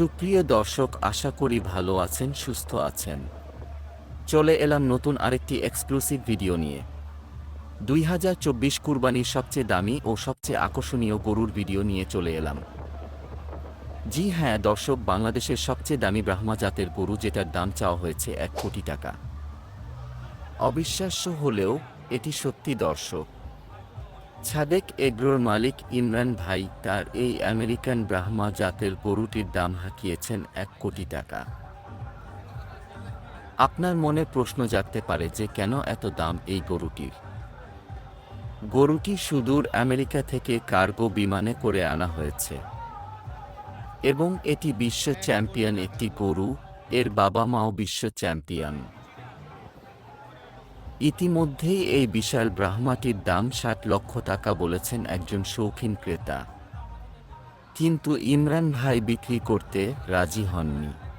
সুপ্রিয় দর্শক, আশা করি ভালো আছেন, সুস্থ আছেন। চলে এলাম নতুন আরেকটি এক্সক্লুসিভ ভিডিও নিয়ে। দুই হাজার চব্বিশ কুরবানির সবচেয়ে দামি ও সবচেয়ে আকর্ষণীয় গরুর ভিডিও নিয়ে চলে এলাম। জি হ্যাঁ দর্শক, বাংলাদেশের সবচেয়ে দামি ব্রাহ্মা জাতের গরু যেটার দাম চাওয়া হয়েছে এক কোটি টাকা। অবিশ্বাস্য হলেও এটি সত্যি দর্শক। ছাদেক এগ্রোর মালিক ইমরান ভাই তার এই আমেরিকান ব্রাহ্মা জাতের গরুটির দাম হাঁকিয়েছেন এক কোটি টাকা। আপনার মনে প্রশ্ন জাগতে পারে যে কেন এত দাম এই গরুটির? গরুটি সুদূর আমেরিকা থেকে কার্গো বিমানে করে আনা হয়েছে। এবং এটি বিশ্ব চ্যাম্পিয়ন একটি গরু, এর বাবা মাও বিশ্ব চ্যাম্পিয়ন। ইতিমধ্যেই এই বিশাল ব্রাহ্মাটির দাম ষাট লক্ষ টাকা বলেছেন একজন শৌখিন ক্রেতা। কিন্তু ইমরান ভাই বিক্রি করতে রাজি হননি।